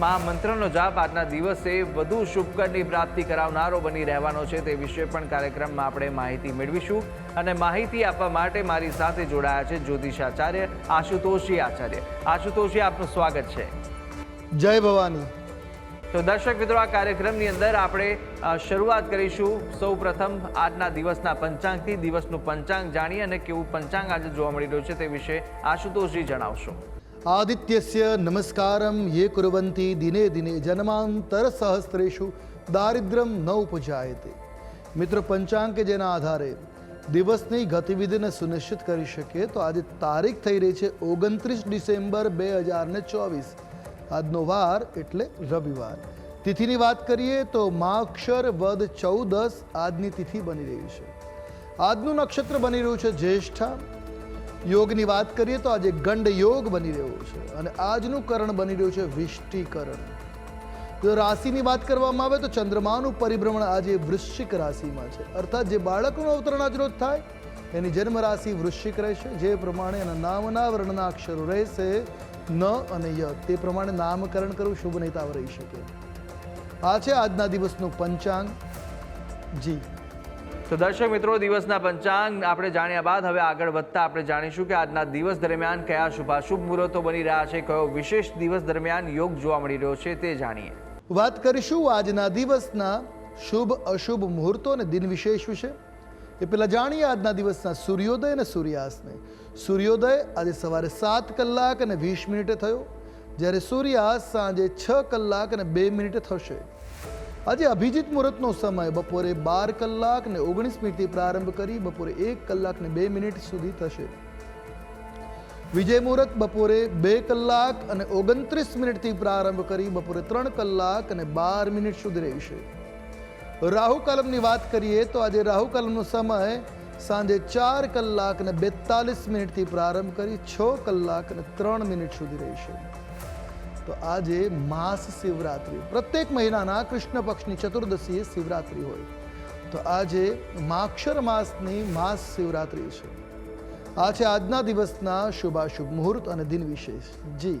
મહામંત્રનો જાપ આજના દિવસે વધુ શુભકરની પ્રાપ્તિ કરાવનારો બની રહેવાનો છે તે વિશે પણ કાર્યક્રમમાં આપણે માહિતી મેળવીશું અને માહિતી આપવા માટે મારી સાથે જોડાયા છે જ્યોતિષાચાર્ય આશુતોષી આચાર્ય. આશુતોષી આપનું સ્વાગત છે. જય ભવાની. તો દર્શક મિત્રો આ કાર્યક્રમની અંદર આપણે શરૂઆત કરીશું. સૌ પ્રથમ આજના દિવસના પંચાંગથી દિવસનું પંચાંગ જાણીએ અને કેવું પંચાંગ આજે જોવા મળી રહ્યું છે તે વિશે આશુતોષજી જણાવશો. આદિત્યસ્ય નમસ્કારમ યે કુરવંતી દિને દિને જન્માંતર સહસ્ત્રેષુ દારિદ્ર્યમ ન ઉપજાયતે મિત્રો પંચાંગ કે જેના આધારે દિવસની ગતિવિધિને સુનિશ્ચિત કરી શકીએ તો આજે તારીખ થઈ રહી છે ઓગણત્રીસ ડિસેમ્બર બે હજાર ને ચોવીસ આજનો વાર એટલે રવિવાર તિથિની વાત કરીએ તો માક્ષર વદ ચૌદસ આજની તિથિ બની રહી છે આજનું નક્ષત્ર બની રહ્યું છે જ્યેષ્ઠા યોગની વાત કરીએ તો આજે ગંડ યોગ બની રહ્યો છે અને આજનું કરણ બની રહ્યું છે વિષ્ટિકરણ. જો રાશિની વાત કરવામાં આવે તો ચંદ્રમાનું પરિભ્રમણ આજે વૃશ્ચિક રાશિમાં છે. અર્થાત જે બાળકનું અવતરણ આજરોજ થાય, એની જન્મ રાશિ વૃશ્ચિક રહેશે. જે પ્રમાણે એના નામના વર્ણના અક્ષરો રહેશે ન અને ય. તે પ્રમાણે નામકરણ કરવું શુભ નહીતાવ રહી શકે. આ છે આજના દિવસનું પંચાંગ. જી. તો દર્શક મિત્રો, દિવસના પંચાંગ આપણે જાણ્યા બાદ હવે આગળ વધતા આપણે જાણીશું કે આજના દિવસ દરમિયાન કયા શુભાશુભ મુહૂર્તો બની રહ્યા છે, કયો વિશેષ દિવસ દરમિયાન યોગ જોવા મળી રહ્યો છે તે જાણીએ. વાત કરીશું આજના દિવસના શુભ, અશુભ મુહૂર્તો અને દિન વિશેષ વિશે. એ પહેલાં જાણીએ આજના દિવસના સૂર્યોદય અને સૂર્યાસ્તને. સૂર્યોદય આજે સવારે સાત કલાક અને વીસ મિનિટે થયો. જ્યારે સૂર્યાસ્ત સાંજે છ કલાક અને બે મિનિટે થશે. આજે અભિજીત મુહૂર્તનો સમય. બપોરે બાર કલાક ને ઓગણીસ મિનિટથી પ્રારંભ કરી બપોરે એક કલાક ને બે મિનિટ સુધી થશે. વિજય મુહૂર્ત બપોરે બે કલાક અને ઓગણત્રીસ મિનિટથી પ્રારંભ કરી બપોરે ત્રણ કલાક અને બાર મિનિટ સુધી રહેશે. રાહુ કાલમની વાત કરીએ તો આજે રાહુ કાલમનો સમય સાંજે ચાર કલાક અને બેતાલીસ મિનિટથી પ્રારંભ કરી છ કલાક અને ત્રણ મિનિટ સુધી રહેશે. તો આજે માસ શિવરાત્રિ. પ્રત્યેક મહિનાના કૃષ્ણ પક્ષની ચતુર્દશીએ શિવરાત્રિ હોય. તો આજે માક્ષર માસની માસ શિવરાત્રિ છે. આ છે આજના દિવસના શુભાશુભ મુહૂર્ત અને દિન વિશેષ. જી.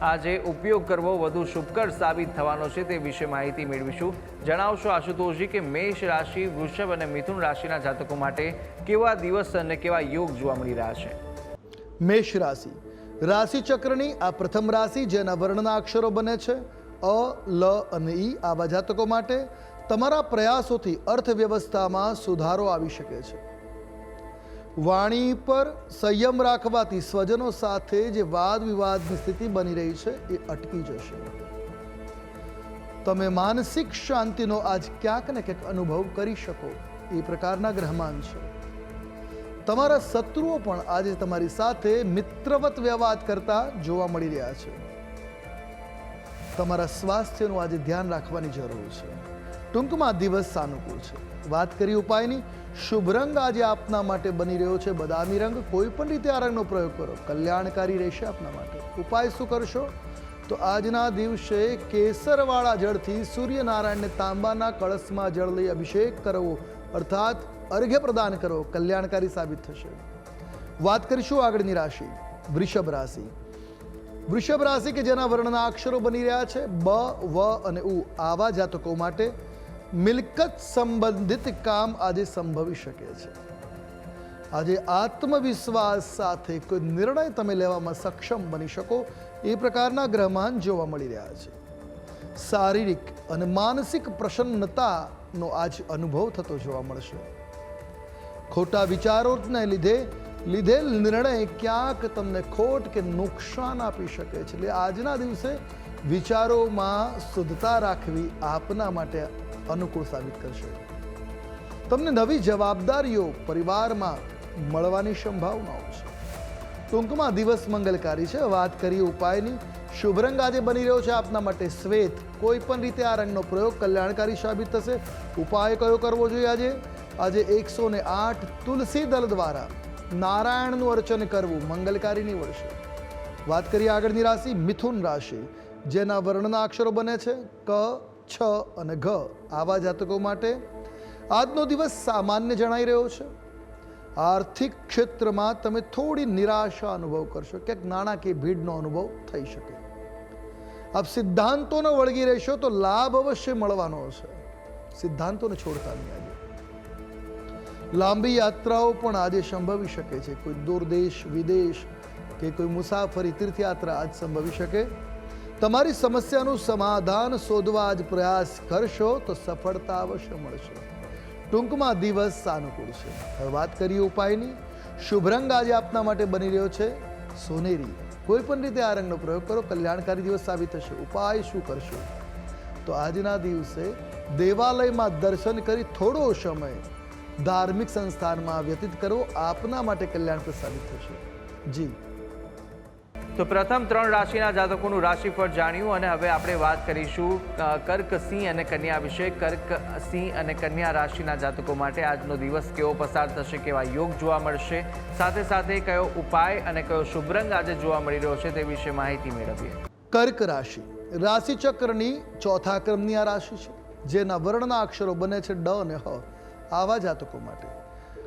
આજે ઉપયોગ કરવો વધુ શુભકર સાબિત થવાનો છે તે વિશે માહિતી મેળવીશું. જણાવશો આશુતોષજી કે મેષ રાશિ, વૃષભ અને મિથુન રાશિના જાતકો માટે કેવા દિવસ અને કેવા યોગ જોવા મળી રહ્યા છે? મેષ રાશિ. રાશિ ચક્રની આ પ્રથમ રાશિ જેના વર્ણના અક્ષરો બને છે, અ, લ અને ઈ આવા જાતકો માટે તમારા પ્રયાસોથી અર્થવ્યવસ્થામાં સુધારો આવી શકે છે. વાણી પર સંયમ રાખવાથી સ્વજનો સાથે જે વાદ વિવાદની સ્થિતિ બની રહી છે, એ અટકી જશે. તમે માનસિક શાંતિનો આજ ક્યાંક ને ક્યાંક અનુભવ કરી શકો, એ પ્રકારના ગ્રહમાન છે. તમારા શત્રુઓ પણ આજે તમારી સાથે મિત્રવત વ્યવહાર કરતા જોવા મળી રહ્યા છે. તમારા સ્વાસ્થ્યનું આજે ધ્યાન રાખવાની જરૂર છે. ટૂંકમાં દિવસ સાનુકૂળ છે. વાત કરી ઉપાયની, શુભ રંગ આજે આપના માટે બની રહ્યો છે બદામી રંગ. કોઈ પણ રીતે આ રંગનો પ્રયોગ કરો. કલ્યાણકારી રહેશે આપના માટે. ઉપાય શું કરશો? તો આજના દિવસે કેસરવાળા જળથી સૂર્યનારાયણને તાંબાના કળશમાં જળ લઈ અભિષેક કરવો, અર્થાત અર્ઘ્ય પ્રદાન કરો, કલ્યાણકારી સાબિત થશે. વાત કરીશું આગળની રાશિ, વૃષભ રાશિ. વૃષભ રાશિ કે જેના વર્ણના અક્ષરો બની રહ્યા છે, બ, વ અને ઉ. આવા જાતકો માટે મિલકત સંબંધિત કામ આજે સંભવી શકે છે. આજે આત્મવિશ્વાસ સાથે કોઈ નિર્ણય તમે લેવામાં સક્ષમ બની શકો એ પ્રકારના ગ્રહમાન જોવા મળી રહ્યા છે. શારીરિક અને માનસિક પ્રસન્નતાનો આજ અનુભવ થતો જોવા મળશે. ખોટા વિચારોને લીધે લીધેલ નિર્ણય ક્યાંક તમને ખોટ કે નુકસાન આપી શકે છે. એટલે આજના દિવસે વિચારોમાં શુદ્ધતા રાખવી આપના માટે અનુકૂળ સાબિત કરશે. તમને નવી જવાબદારીઓ પરિવારમાં મળવાની સંભાવનાઓ છે. ટૂંકમાં દિવસ મંગલકારી છે. વાત કરીએ ઉપાયની. શુભ રંગ આજે બની રહ્યો છે આપના માટે શ્વેત. કોઈ પણ રીતે આ રંગનો પ્રયોગ કલ્યાણકારી સાબિત થશે. ઉપાય કયો કરવો જોઈએ આજે? આજે એકસો ને આઠ તુલસી દળ દ્વારા નારાયણનું અર્ચન કરવું મંગલકારી નીવડશે વાત કરીએ આગળની રાશિ, મિથુન રાશિ. જેના વર્ણના અક્ષરો બને છે ક છ અને ઘ આવા જાતકો માટે આજનો દિવસ સામાન્ય જણાઈ રહ્યો છે. આર્થિક ક્ષેત્રમાં તમે થોડી નિરાશા અનુભવ કરશો. ક્યાંક નાણાકીય ભીડનો અનુભવ થઈ શકે. આપ સિદ્ધાંતોને વળગી રહેશો તો લાભ અવશ્ય મળવાનો હશે. સિદ્ધાંતોને છોડતા નહીં આજે. લાંબી યાત્રાઓ પણ આજે સંભવી શકે છે. કોઈ દૂર દેશ, વિદેશ કે કોઈ મુસાફરી, તીર્થયાત્રા આજ સંભવી શકે. તમારી સમસ્યાનું સમાધાન શોધવા આજ પ્રયાસ કરશો તો સફળતા અવશ્ય મળશે. ટૂંકમાં દિવસ સાનુકૂળ છે. હવે વાત કરીએ ઉપાયની. શુભ રંગ આજે આપના માટે બની રહ્યો છે. સોનેરી. કોઈ પણ રીતે આ રંગનો પ્રયોગ કરો. કલ્યાણકારી દિવસ સાબિત થશે. ઉપાય શું કરશો? તો આજના દિવસે દેવાલયમાં દર્શન કરી થોડો સમય ધાર્મિક સંસ્થાનમાં વ્યતીત કરવો આપના માટે કલ્યાણ પ્રસાદિત થશે. જી. તો પ્રથમ ત્રણ રાશિના જાતકોનું રાશિફળ જાણ્યું અને હવે આપણે વાત કરીશું કર્ક સિંહ અને કન્યા વિશે. કર્ક સિંહ અને કન્યા રાશિના જાતકો માટે આજનો દિવસ કેવો પસાર થશે, કેવા યોગ જોવા મળશે, સાથે સાથે કયો ઉપાય અને કયો શુભરંગ આજે જોવા મળી રહ્યો છે તે વિશે માહિતી મેળવીએ. કર્ક રાશિ. રાશિચક્રની ચોથા ક્રમની આ રાશિ છે, જેના વર્ણના અક્ષરો બને છે ડ અને હ, આવા જાતકો માટે.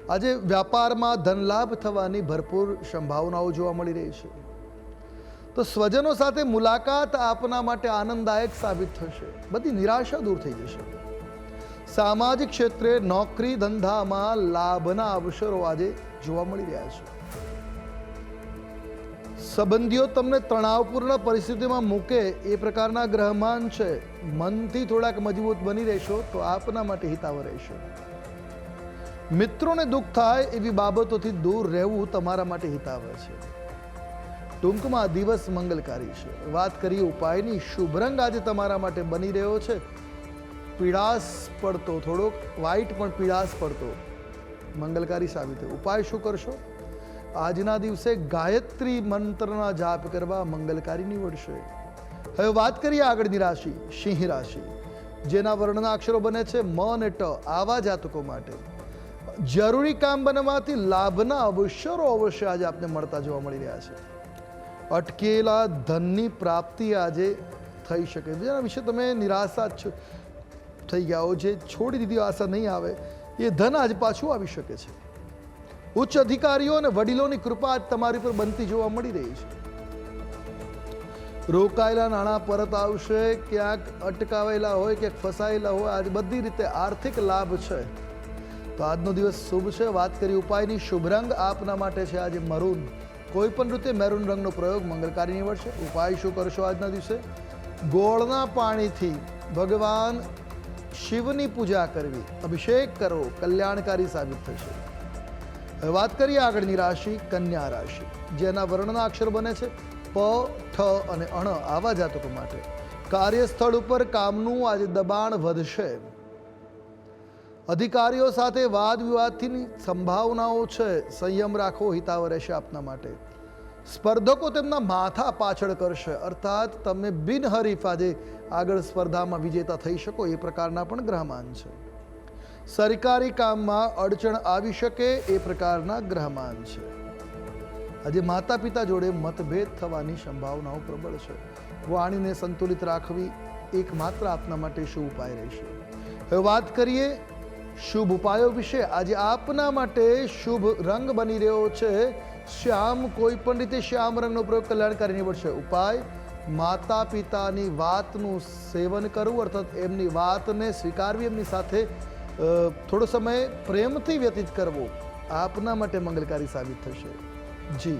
આજે વ્યાપારમાં ધનલાભ થવાની ભરપૂર સંભાવનાઓ જોવા મળી રહી છે. તો સ્વજનો સાથે મુલાકાત આપના માટે આનંદદાયક સાબિત થશે. બધી નિરાશા દૂર થઈ જશે. સામાજિક ક્ષેત્રે નોકરી ધંધામાં લાભના અવસરો આજે જોવા મળી રહ્યા છે. સંબંધીઓ તમને તણાવપૂર્ણ પરિસ્થિતિમાં મૂકે એ પ્રકારના ગ્રહમાન છે. મનથી થોડાક મજબૂત બની રહેશો તો આપના માટે હિતાવ રહેશે. મિત્રોને દુઃખ થાય એવી બાબતોથી દૂર રહેવું તમારા માટે હિતાવ છે. ટૂંકમાં દિવસ મંગલકારી છે. વાત કરીએ ઉપાયની, શુભ રંગ આજે તમારા માટે બની રહ્યો છે. પીડાસ પડતો થોડોક વાઈટ પણ પીડાશ પડતો. મંગલકારી સાબિત ઉપાય શું કરશો? આજના દિવસે ગાયત્રી મંત્રના જાપ કરવા મંગલકારી નીવડશે. હવે વાત કરીએ આગળની રાશિ, સિંહ રાશિ. જેના વર્ણના અક્ષરો બને છે મ અને ટ, આવા જાતકો માટે. જરૂરી કામ બનવાથી લાભના અવસરો અવશ્ય આજે આપને મળતા જોવા મળી રહ્યા છે. અટકેલા ધનની પ્રાપ્તિ આજે થઈ શકે છે. જેના વિશે તમે નિરાશા થઈ ગયા હો. જે છોડી દીધી આશા નહીં આવે, એ ધન આજ પાછું આવી શકે છે. ઉચ્ચ અધિકારીઓ અને વડીલોની કૃપા તમારી પર બનતી જોવા મળી રહી છે. રોકાયેલા નાણાં પરત આવશે, ક્યાંક અટકાવેલા હોય, ક્યાંક ફસાયેલા હોય, આજ બધી રીતે આર્થિક લાભ છે. તો આજનો દિવસ શુભ છે. વાત કરી ઉપાયની. શુભ રંગ આપના માટે છે આજે મરૂન. કોઈ પણ રીતે મેરૂન રંગનો પ્રયોગ મંગળકારી નીવડશે. ઉપાય શું કરશો આજના દિવસે? ગોળના પાણીથી ભગવાન શિવની પૂજા કરવી. અભિષેક કરવો કલ્યાણકારી સાબિત થશે. હવે વાત કરીએ આગળની રાશિ, કન્યા રાશિ. જેના વર્ણના અક્ષર બને છે પ, ઠ અને અણ આવા જાતકો માટે. કાર્યસ્થળ ઉપર કામનું આજે દબાણ વધશે. અધિકારીઓ સાથે વાદ વિવાદથી સંભાવનાઓ છે. સંયમ રાખવો હિતાવ રહેશે આપના માટે. સ્પર્ધકો તેમના માથા પાછળ કરશે. અર્થાત તમે બિનહરીફ આજે આગળ સ્પર્ધામાં વિજેતા થઈ શકો, એ પ્રકારના પણ ગ્રહમાન છે. સરકારી કામમાં અડચણ આવી શકે, એ પ્રકારના ગ્રહમાન છે. આજે માતા પિતા જોડે મતભેદ થવાની સંભાવનાઓ પ્રબળ છે. વાણીને સંતુલિત રાખવી એકમાત્ર આપના માટે શું ઉપાય રહેશે? હવે વાત કરીએ શુભ ઉપાયો વિશે આજે આપના માટે શુભ રંગ બની રહ્યો છે. શ્યામ, કોઈ પણ રીતે શ્યામ રંગનો પ્રયોગ કલ્યાણકારી નીવડશે. ઉપાય માતા પિતાની વાતનું સેવન કરવું, અર્થાત એમની વાતને સ્વીકારવી, એમની સાથે થોડો સમય પ્રેમથી વ્યતીત કરવો આપના માટે મંગલકારી સાબિત થશે. જી.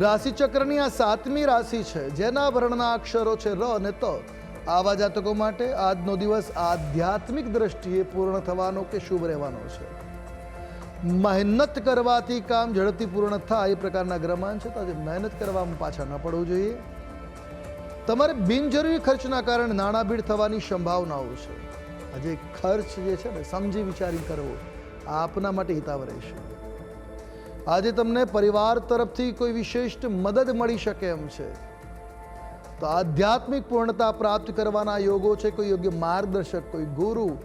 રાશિ ચક્રની આ સાતમી રાશિ છે, જેના વર્ણના અક્ષરો છે ર અને ત. આવા જાતકો માટે આજનો દિવસ આધ્યાત્મિક દ્રષ્ટિએ પૂર્ણ થવાનો કે શુભ રહેવાનો છે. મહેનત કરવાથી કામ ઝડપથી પૂર્ણ થાય એ પ્રકારના ગ્રહમાન છે, તો આજે મહેનત કરવામાં પાછા ન પડવું જોઈએ. તમારે બિનજરૂરી ખર્ચના કારણે નાણાંભીડ થવાની સંભાવનાઓ છે. આજે ખર્ચ જે છે ને, સમજી વિચારી કરવો, આપના માટે હિતાવ રહેશે. આજે તમને પરિવાર તરફથી કોઈ વિશિષ્ટ મદદ મળી શકે એમ છે. તો આધ્યાત્મિક પૂર્ણતા પ્રાપ્ત કરવાના યોગો છે, કોઈ યોગ્ય માર્ગદર્શક, કોઈ ગુરુ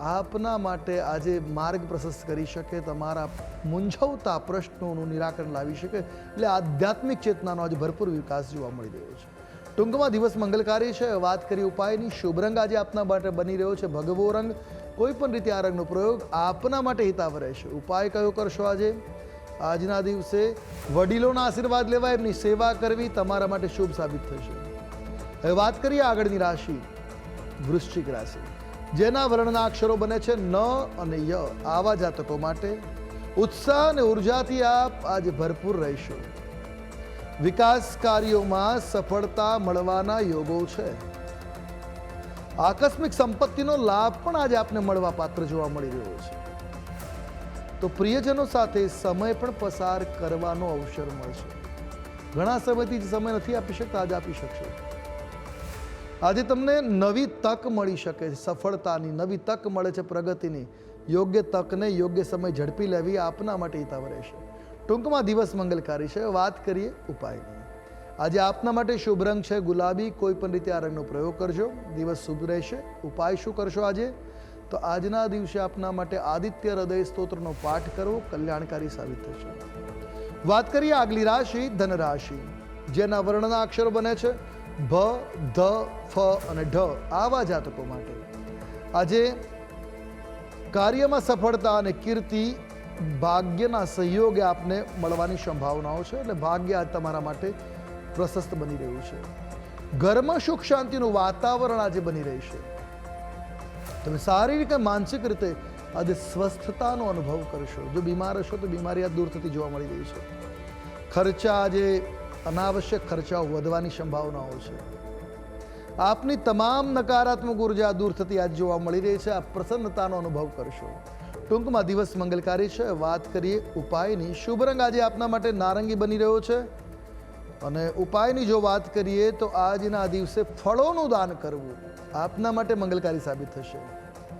આપના માટે આજે માર્ગ પ્રશસ્ત કરી શકે, તમારા મૂંઝવતા પ્રશ્નોનું નિરાકરણ લાવી શકે, એટલે આધ્યાત્મિક ચેતનાનો આજે ભરપૂર વિકાસ જોવા મળી રહ્યો છે. ટૂંકમાં દિવસ મંગલકારી છે, વાત કરી ઉપાયની, શુભ રંગ આજે આપના માટે બની રહ્યો છે, ભગવો રંગ, કોઈ પણ રીતે આ રંગનો પ્રયોગ આપના માટે હિતાવ રહેશે. ઉપાય કયો કરશો આજે? આજના દિવસે વડીલોના આશીર્વાદ લેવા, એમની સેવા કરવી તમારા માટે શુભ સાબિત થશે. હવે વાત કરીએ આગળની રાશિ, વૃશ્ચિક રાશિ. જેના વર્ણના અક્ષરો બને છે ન અને ય, આવા જાતકો માટે ઉત્સાહ અને ઉર્જાથી આપ આજે ભરપૂર રહેશો. વિકાસ કાર્યોમાં સફળતા મળવાના યોગો છે. આકસ્મિક સંપત્તિનો લાભ પણ આજે આપને મળવા પાત્ર જોવા મળી રહ્યો છે. તો પ્રિયજનો સાથે સમય પણ પસાર કરવાનો અવસર મળશે. ઘણા સમયથી જે સમય નથી આપી શકતા, આજે આપી શકશો. આજે તમને નવી તક મળી શકે છે, સફળતાની નવી તક મળે છે પ્રગતિની. યોગ્ય તકને યોગ્ય સમય ઝડપી લેવી આપના માટે હિતાવ રહેશે. ટૂંકમાં દિવસ મંગલકારી છે, વાત કરીએ ઉપાયની. આજે આપના માટે શુભ રંગ છે, ગુલાબી, કોઈ પણ રીતે આ રંગનો પ્રયોગ કરજો. દિવસ શુભ રહેશે. ઉપાય શું કરશો આજે? તો આજના દિવસે આપના માટે આદિત્ય હૃદય સ્તોત્રનો પાઠ કરવો કલ્યાણકારી સાબિત થશે. વાત કરીએ આગલી રાશિ ધન રાશિ જેના વર્ણના અક્ષરો બને છે ભ, ધ, ફ અને ઢ, આવા જાતકો માટે. આજે કાર્યમાં સફળતા અને કીર્તિ, ભાગ્યના સહયોગે આપને મળવાની સંભાવનાઓ છે, એટલે ભાગ્ય આજ તમારા માટે પ્રશસ્ત બની રહ્યું છે. ઘરમાં સુખ શાંતિનું વાતાવરણ આજે બની રહેશે. તમે શારીરિક અને માનસિક રીતે આજે સ્વસ્થતાનો અનુભવ કરશો. જો બીમાર હશો તો બીમારી આ દૂર થતી જોવા મળી રહી છે. ખર્ચા આજે અનાવશ્યક ખર્ચાઓ વધવાની સંભાવનાઓ છે. આપની તમામ નકારાત્મક ઊર્જા દૂર થતી આજ જોવા મળી રહી છે. આ પ્રસન્નતાનો અનુભવ કરશો. ટૂંકમાં દિવસ મંગલકારી છે. વાત કરીએ ઉપાયની. શુભ રંગ આજે આપના માટે નારંગી બની રહ્યો છે. અને ઉપાયની જો વાત કરીએ તો આજના દિવસે ફળોનું દાન કરવું આપના માટે મંગલકારી સાબિત થશે.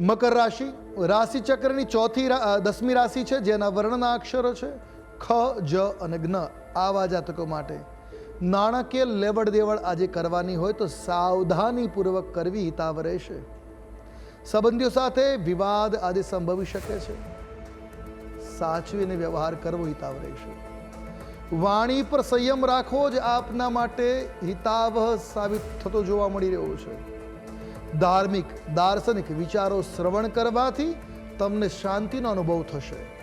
મકર રાશિ રાશિ ચક્રની ચોથી દસમી રાશિ છે, જેના વર્ણના અક્ષરો છે, ખ, જ અને જ્ઞ, આવા જાતકો માટે. નાણાકીય લેવડ દેવડ આજે કરવાની હોય તો સાવધાનીપૂર્વક કરવી હિતાવ રહેશે. સંબંધીઓ સાથે વિવાદ આજે સંભવી શકે છે. સાચવીને વ્યવહાર કરવો હિતાવ રહેશે. વાણી પર સંયમ રાખવો જ આપના માટે હિતાવહ સાબિત થતો જોવા મળી રહ્યો છે. ધાર્મિક, દાર્શનિક વિચારો શ્રવણ કરવાથી તમને શાંતિનો અનુભવ થશે.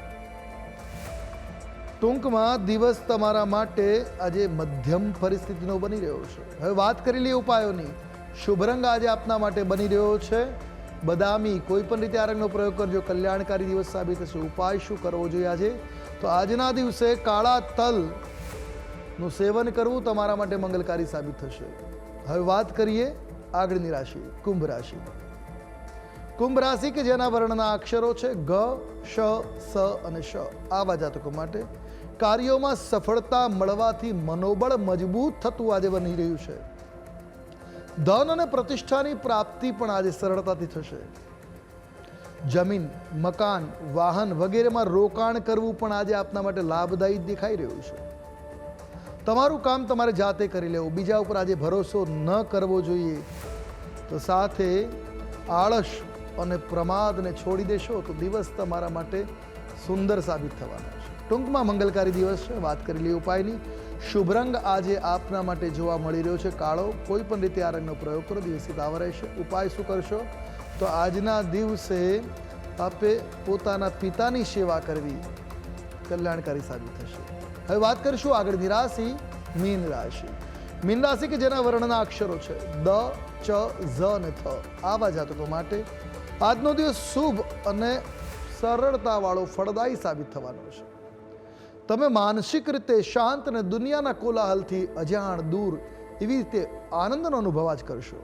ટૂંકમાં દિવસ તમારા માટે આજે મધ્યમ પરિસ્થિતિનો બની રહ્યો છે. હવે વાત કરી લઈએ ઉપાયોની. શુભ રંગ આજે આપના માટે બની રહ્યો છે. બદામી કોઈ પણ રીતે આ રંગનો પ્રયોગ કરજો. કલ્યાણકારી દિવસ સાબિત થશે. ઉપાય શું કરવો જોઈએ આજે? તો આજના દિવસે કાળા તલનું સેવન કરવું તમારા માટે મંગલકારી સાબિત થશે. હવે વાત કરીએ આગળની રાશિ, કુંભ રાશિ. કુંભ રાશિ કે જેના વર્ણના અક્ષરો છે ગ, શ, સ અને શ. આવા જાતકો માટે કાર્યોમાં સફળતા મળવાથી મનોબળ મજબૂત થતું આજે બની રહ્યું છે. ધન અને પ્રતિષ્ઠાની પ્રાપ્તિ પણ આજે સરળતાથી થશે. જમીન, મકાન, વાહન વગેરેમાં રોકાણ કરવું પણ આજે આપના માટે લાભદાયી દેખાઈ રહ્યું છે. તમારું કામ તમારે જાતે કરી લેવું. બીજા ઉપર આજે ભરોસો ન કરવો જોઈએ. તો સાથે આળસ અને પ્રમાદને છોડી દેશો તો દિવસ તમારા માટે સુંદર સાબિત થવાનો છે. ટૂંકમાં મંગલકારી દિવસ છે. વાત કરી લઈએ ઉપાયની. શુભ રંગ આજે આપના માટે જોવા મળી રહ્યો છે. કાળો કોઈ પણ રીતે આ રંગનો પ્રયોગ કરો. દિવસે દાવા રહેશે. ઉપાય શું કરશો? તો આજના દિવસે આપે પોતાના પિતાની સેવા કરવી કલ્યાણકારી સાબિત થશે. હવે વાત કરીશું આગળની રાશિ, મીન રાશિ. મીન રાશિ કે જેના વર્ણના અક્ષરો છે? દ, ચ, ઝ અને થ. આવા જાતકો માટે આજનો દિવસ શુભ અને સરળતાવાળો ફળદાયી સાબિત થવાનો છે. તમે માનસિક રીતે શાંત અને દુનિયાના કોલાહલથી અજાણ દૂર એવી રીતે આનંદનો અનુભવ જ કરશો.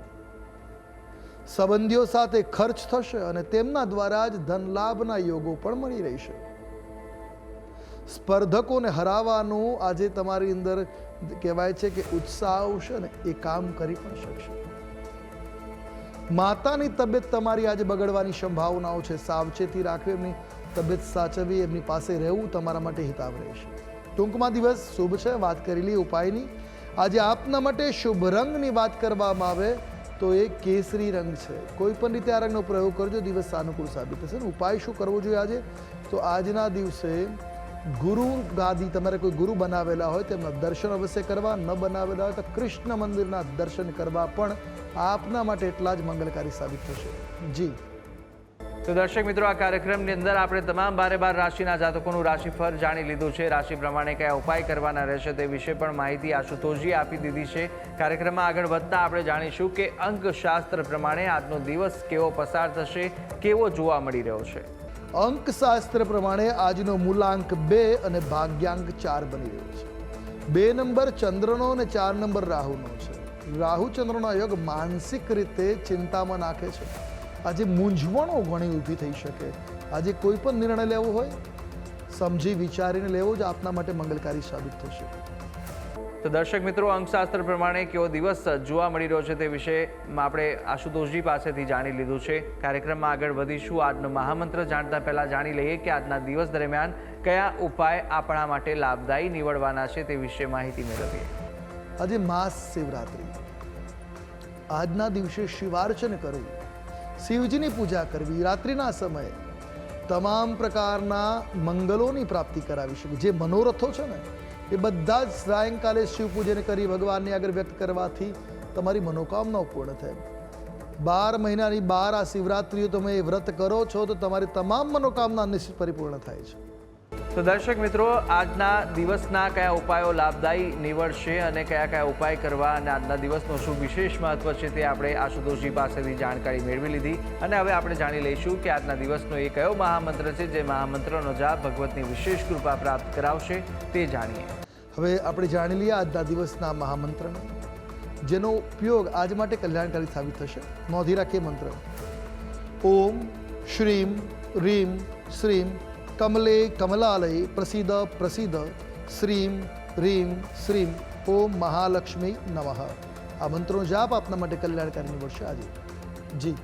સંબંધીઓ સાથે ખર્ચ થશે અને તેમના દ્વારા જ ધન લાભના યોગો પણ મળી રહેશે. સ્પર્ધકોને હરાવવાનું આજે તમારી અંદર કહેવાય છે કે ઉત્સાહ આવશે ને એ કામ કરી પણ શકશે. માતાની તબિયત તમારી આજે બગડવાની સંભાવનાઓ છે. સાવચેતી રાખવી, એમની તબિયત સાચવવી, એમની પાસે રહેવું તમારા માટે હિતાવ રહેશે. ટૂંકમાં દિવસ શુભ છે. વાત કરેલી ઉપાયની. આજે આપના માટે શુભ રંગની વાત કરવામાં આવે તો એ કેસરી રંગ છે. કોઈ પણ રીતે આ રંગનો પ્રયોગ કરજો. દિવસ સાનુકૂળ સાબિત થશે. ને ઉપાય શું કરવો જોઈએ આજે? તો આજના દિવસે ગુરુ ગાદી તમારે કોઈ ગુરુ બનાવેલા હોય તેમના દર્શન અવશ્ય કરવા, ન બનાવેલા હોય તો કૃષ્ણ મંદિરના દર્શન કરવા પણ આપના માટે એટલા જ મંગલકારી સાબિત થશે. જી. તો દર્શક મિત્રો, આ કાર્યક્રમની અંદર આપણે તમામ બારે બાર રાશિના જાતકોનું રાશિફળ જાણી લીધું છે. રાશિ પ્રમાણે કયા ઉપાય કરવાના રહેશે તે વિશે પણ માહિતી આશુતોષજી આપી દીધી છે. કાર્યક્રમમાં આગળ વધતા આપણે જાણીશું કે અંકશાસ્ત્ર પ્રમાણે આજનો દિવસ કેવો પસાર થશે, કેવો જોવા મળી રહ્યો છે. અંકશાસ્ત્ર પ્રમાણે આજનો મૂલાંક બે અને ભાગ્યાંક ચાર બની રહ્યો છે. બે નંબર ચંદ્રનો અને ચાર નંબર રાહુનો છે. રાહુ ચંદ્રનો યોગ માનસિક રીતે ચિંતામાં નાખે છે. આજે મૂંઝવણો ઘણી ઊભી થઈ શકે. આજે કોઈ પણ નિર્ણય લેવો હોય, સમજી વિચારીને લેવો જ આપના માટે મંગલકારી સાબિત થશે. તો દર્શક મિત્રો, અંકશાસ્ત્ર પ્રમાણે કેવો દિવસ જોવા મળી રહ્યો છે તે વિશે આપણે આશુતોષજી પાસેથી જાણી લીધું છે. કાર્યક્રમમાં આગળ વધીશું. આજનો મહામંત્ર જાણતા પહેલાં જાણી લઈએ કે આજના દિવસ દરમિયાન કયા ઉપાય આપણા માટે લાભદાયી નીવડવાના છે તે વિશે માહિતી મેળવીએ. આજે માસ શિવરાત્રિ. આજના દિવસે શિવાર્ચન કરવું શિવજીની પૂજા કરવી, રાત્રિના સમયે તમામ પ્રકારના મંગલોની પ્રાપ્તિ કરાવી શકે જે મનોરથો છે ને એ બધા જ સાયંકાલે શિવ પૂજન કરી ભગવાનની આગળ વ્યક્ત કરવાથી તમારી મનોકામનાઓ પૂર્ણ થાય. બાર મહિનાની બાર આ શિવરાત્રિઓ તમે એ વ્રત કરો છો તો તમારી તમામ મનોકામના નિશ્ચિત પરિપૂર્ણ થાય છે. તો દર્શક મિત્રો, આજના દિવસના કયા ઉપાયો લાભદાયી નીવડશે અને કયા કયા ઉપાય કરવા અને આજના દિવસનો શું વિશેષ મહત્વ છે તે આપણે આશુતોષજી પાસેથી જાણકારી મેળવી લીધી. અને હવે આપણે જાણી લઈશું કે આજના દિવસનો એ કયો મહામંત્ર છે જે મહામંત્રનો જાપ ભગવતની વિશેષ કૃપા પ્રાપ્ત કરાવશે તે જાણીએ. હવે આપણે જાણી લઈએ આજના દિવસના મહામંત્રને, જેનો ઉપયોગ આજ માટે કલ્યાણકારી સાબિત થશે. નોંધી રાખીએ મંત્ર. ઓમ શ્રીમ, રીમ, શ્રીમ કમલે કમલાલય પ્રસિદ્ધ પ્રસિદ્ધ શ્રીમ રીમ શ્રીમ ઓમ મહાલક્ષ્મી નમઃ આ મંત્રનો જાપ આપના માટે કલ્યાણકારી નીવડશે આજે. જી.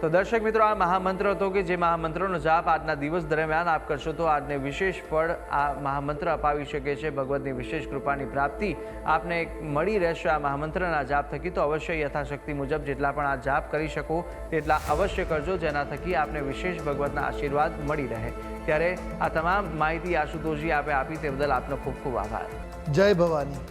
તો દર્શક મિત્રો, આ મહામંત્ર હતો કે જે મહામંત્રનો જાપ આજના દિવસ દરમિયાન આપ કરશો તો આજને વિશેષ ફળ આ મહામંત્ર અપાવી શકે છે. ભગવતની વિશેષ કૃપાની પ્રાપ્તિ આપને મળી રહેશે આ મહામંત્રના જાપ થકી. તો અવશ્ય યથાશક્તિ મુજબ જેટલા પણ આ જાપ કરી શકો, તેટલા અવશ્ય કરજો. જેના થકી આપને વિશેષ ભગવતના આશીર્વાદ મળી રહે. ત્યારે આ તમામ માહિતી આશુતોષજી આપે આપી તે બદલ આપનો ખૂબ ખૂબ આભાર. જય ભવાની.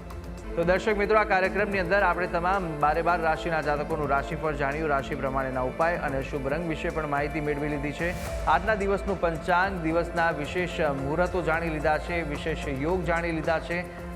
તો દર્શક મિત્રો આ કાર્યક્રમની અંદર આપણે તમામ બારે બાર રાશિના જાતકોનું રાશિફળ જાણ્યું રાશિ પ્રમાણેના ઉપાય અને શુભ રંગ વિશે પણ માહિતી મેળવી લીધી છે. આજના દિવસનું પંચાંગ દિવસના વિશેષ મુહૂર્તો જાણી લીધા છે વિશેષ યોગ જાણી લીધા છે.